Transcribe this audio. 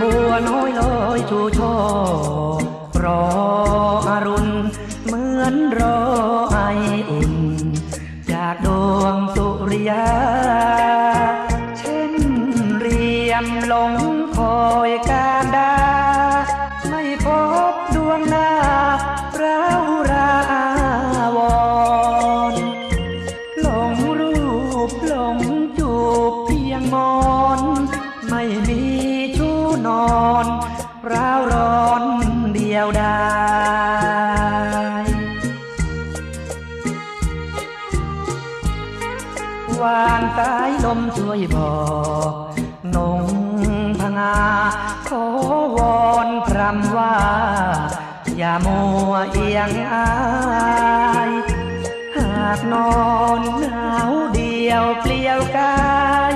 บัวน้อยลอยชูช่อรออรุณ เหมือนรอไออุ่น จากดวงสุริยา เช่นเรียมหลงคอยการดา ไม่พบดวงหน้าเราราวรหลงรูปหลงจูบเพียงมอน ไม่มี นอนร้าวร้อนเดียวดายวานสายลมช่วยบอกนงพงาขอวอนพรำว่า อย่ามัวเอียงอายหากนอนหนาวเดียวเปลี่ยวกาย